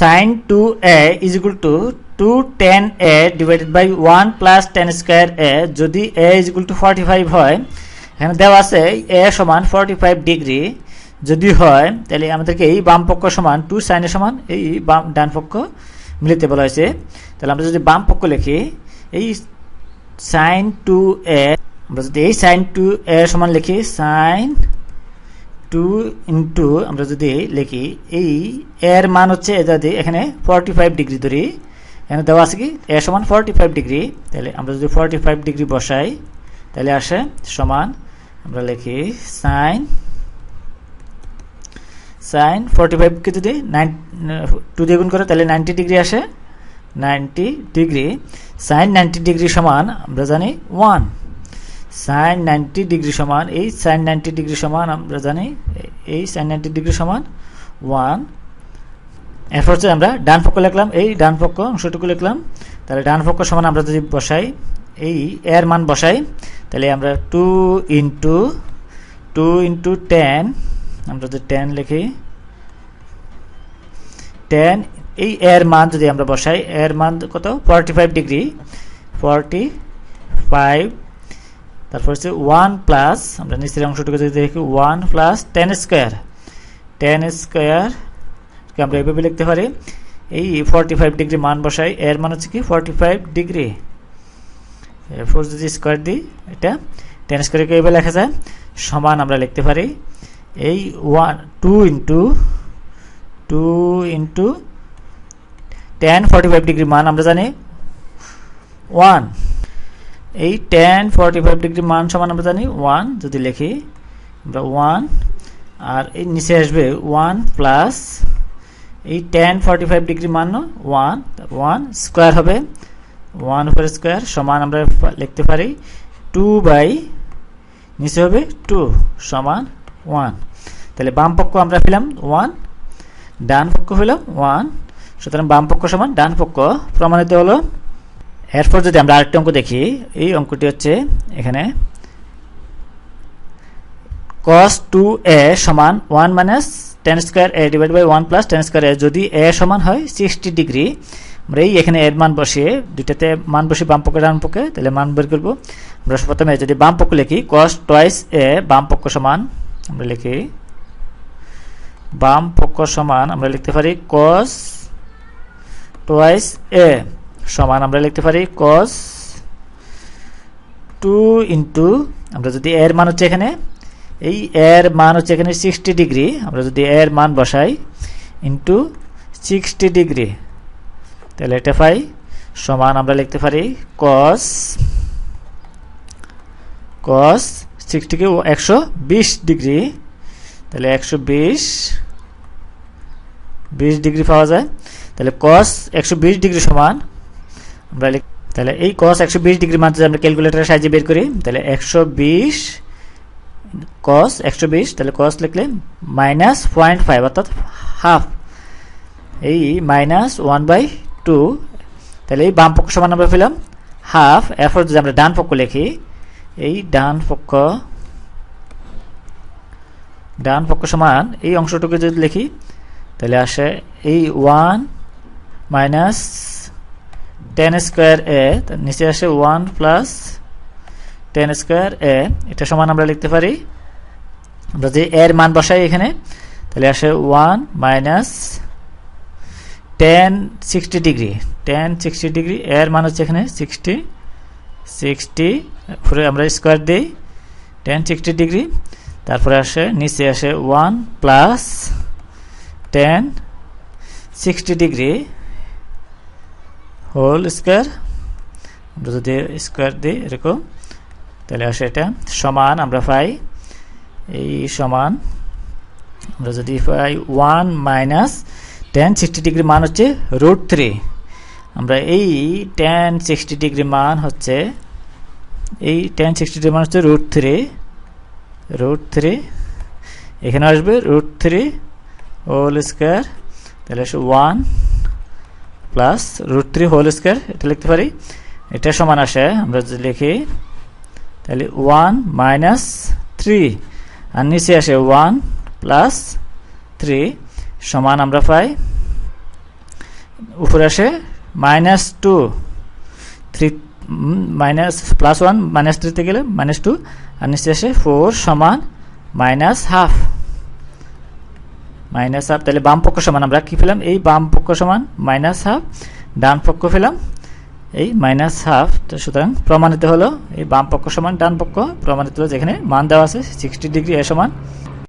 Sine two A is equal to two tan A divided by one plus tan square A যদি A is equal to forty five হয়, এখানে দেওয়া আছে এ সমান forty five degree যদি হয়, তাহলে আমাদেরকে এই বাম পক্ষ সমান টু সাইনের সমান এই বাম, ডান পক্ষ মিলিতে বলা হয়েছে। তাহলে আমরা যদি বাম পক্ষ লিখি, এই সাইন টু এ আমরা যদি এই সাইন টু এ সমান লিখি সাইন টু ইন্টু আমরা যদি লিখি, এই এর মান হচ্ছে যদি এখানে ফর্টি ফাইভ ডিগ্রি ধরি। এখানে দেওয়া আছে কি? এ সমান ফর্টি ফাইভ ডিগ্রি তাহলে আমরা যদি ফর্টি ফাইভ ডিগ্রি বসাই, তাহলে আসে সমান, আমরা লিখি সাইন সাইন ফর্টি ফাইভকে যদি নাইন টু দিয়ে গুণ করে, তাহলে নাইনটি ডিগ্রি আসে। Ninety degree sine ninety degree সমান, আমরা জানি ওয়ান সাইন নাইনটি ডিগ্রি সমান, এই সাইন নাইনটি ডিগ্রি সমান, আমরা জানি, এই সাইন নাইনটি ডিগ্রি সমান ওয়ান এরপর হচ্ছে আমরা ডান পক্ষ লিখলাম, এই ডান পক্ষ অংশটুকু লিখলাম, তাহলে ডান পক্ষ সমান আমরা যদি বসাই, এই এর মান বসাই, তাহলে আমরা two into two into tan আমরা যদি টেন লিখি টেন এই এর মান যদি আমরা বসাই, এর মান কত? Forty five degree forty five তারপর হচ্ছে ওয়ান প্লাস আমরা নিচের অংশটুকু যদি দেখি one plus tan square tan square আমরা এভাবে লিখতে পারি। এই ফর্টি ফাইভ ডিগ্রি মান বসাই, এর মান হচ্ছে কি? ফর্টি ফাইভ ডিগ্রি এরপর যদি স্কোয়ার দিই, এটা টেন স্কোয়ারকে এইভাবে লেখা যায়, সমান আমরা লিখতে পারি। এই one two into two into tan forty five degree মান আমরা জানি। ওয়ান এই টেন ফর্টি ফাইভ ডিগ্রি মান সমান আমরা জানি ওয়ান যদি লিখি আমরা ওয়ান আর এই নিচে আসবে ওয়ান প্লাস এই টেন ফর্টি ফাইভ ডিগ্রি মান ওয়ান ওয়ান স্কোয়ার হবে। ওয়ান উপর স্কোয়ার সমান আমরা লিখতে পারি টু বাই নিচে হবে টু সমান ওয়ান তাহলে বাম পক্ষ আমরা পেলাম ওয়ান ডান পক্ষ হইলাম ওয়ান সুতরাং বাম পক্ষ সমান, ডান পক্ষ প্রমাণিত হলো এরপর যদি আমরা আরেকটি অঙ্ক দেখি, এই অঙ্কটি হচ্ছে এখানে cos 2a সমান 1 minus tan square A divide by one plus tan square A যদি এ সমান হয় সিক্সটি ডিগ্রি আমরা এই এখানে এর মান বসিয়ে, দুইটাতে মান বসিয়ে বাম পক্ষে ডান পক্ষে তাহলে মান বের করব। আমরা প্রথমে যদি বাম পক্ষ লিখি, cos টয়েস এ বাম পক্ষ সমান, আমরা লিখি, বাম পক্ষ সমান, আমরা লিখতে পারি cos টয়েস এ সমান আমরা লিখতে পারি cos টু ইন্টু আমরা যদি এর মান হচ্ছে এখানে, এই এর মান হচ্ছে এখানে সিক্সটি ডিগ্রি আমরা যদি এর মান বসাই ইন্টু সিক্সটি ডিগ্রি তাহলে এটা পাই, সমান আমরা লিখতে পারি কস কস সিক্সটিকে একশো বিশ ডিগ্রি তাহলে একশো বিশ বিশ ডিগ্রি পাওয়া যায়, তাহলে কস একশো বিশ ডিগ্রি সমান আমরা তাহলে এই কস একশো বিশ ডিগ্রি মান যদি আমরা ক্যালকুলেটারের সাহায্যে বের করি, তাহলে একশো বিশ কস একশো বিশ, তাহলে কস লিখলে মাইনাস পয়েন্ট ফাইভ অর্থাৎ হাফ এই মাইনাস ওয়ান বাই টু তাহলে এই বাম পক্ষ সমান আমরা পেলাম হাফ এরপর যদি আমরা ডান পক্ষ লিখি, এই ডান পক্ষ ডান পক্ষ সমান এই অংশটুকু যদি লিখি, তাহলে আসে এই one minus tan square A নিচে আসে one plus tan square A এটা সমান আমরা লিখতে পারি। আমরা যদি এর মান বসাই এখানে, তাহলে আসে one minus tan sixty degree tan sixty degree এর মান হচ্ছে এখানে সিক্সটি সিক্সটি পরে আমরা স্কোয়ার দিই টেন সিক্সটি ডিগ্রি তারপরে আসে, নিচে আসে one plus tan sixty degree whole square আমরা যদি স্কোয়ার দিই, এরকম, তাহলে আসে এটা, সমান আমরা পাই, এই সমান, আমরা যদি পাই one minus tan sixty degree মান হচ্ছে রুট থ্রি আমরা এই টেন সিক্সটি ডিগ্রি মান হচ্ছে, এই টেন সিক্সটি ডিগ্রি মান হচ্ছে রুট থ্রি রুট থ্রি এখানে আসবে রুট থ্রি হোল স্কোয়ার তাহলে আসে one plus root three whole square এটা লিখতে পারি। এটা সমান আসে, আমরা যদি লিখি, তাহলে ওয়ান মাইনাস থ্রি আর নিচে আসে ওয়ান প্লাস থ্রি সমান আমরা পাই। উপরে আসে minus two three minus plus one minus থ্রিতে গেলে মাইনাস টু আর নিচে আসে ফোর সমান মাইনাস হাফ মাইনাস হাফ, তাহলে বাম পক্ষ সমান, আমরা কি পেলাম? এই বাম পক্ষ সমান মাইনাস হাফ, ডান পক্ষ পেলাম। এই মাইনাস হাফ, তো সুতরাং প্রমাণিত হলো, এই বাম পক্ষ সমান, ডান পক্ষ প্রমাণিত হলো, যেখানে মান দেওয়া আছে সিক্সটি ডিগ্রি এ সমান।